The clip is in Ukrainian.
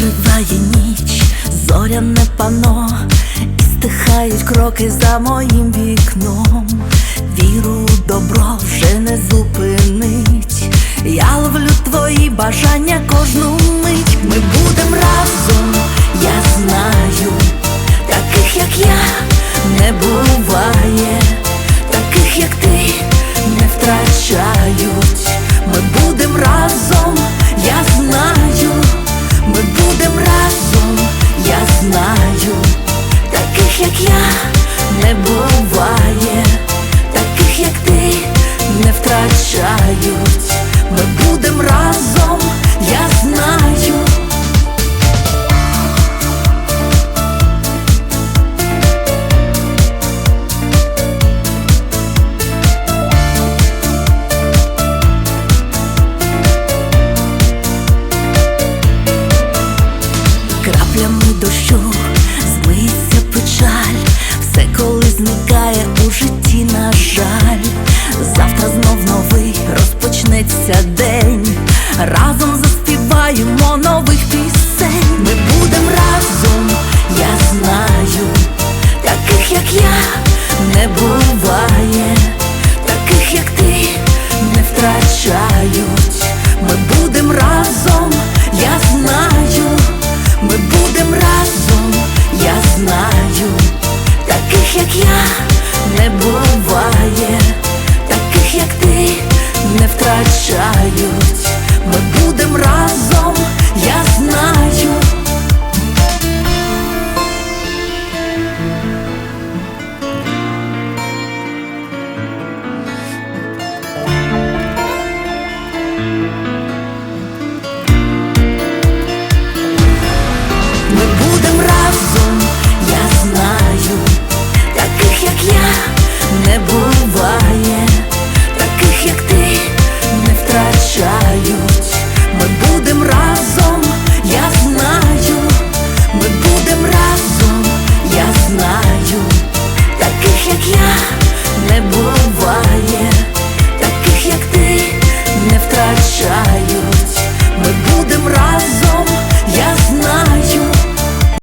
Наступає ніч, зоряне пано, і стихають кроки за моїм вікном. Віру у добро вже не зупинить. Я ловлю твої бажання кожну Співаємо нових пісень. Ми будем разом, я знаю, таких, як я, не буває, таких, як ти, не втрачають. Ми будем разом, я знаю, ми будем разом, я знаю, таких, як я, не буває, таких, як ти, не втрачають ми будем разом, я знаю. Ми будем разом, я знаю, таких як я не буде.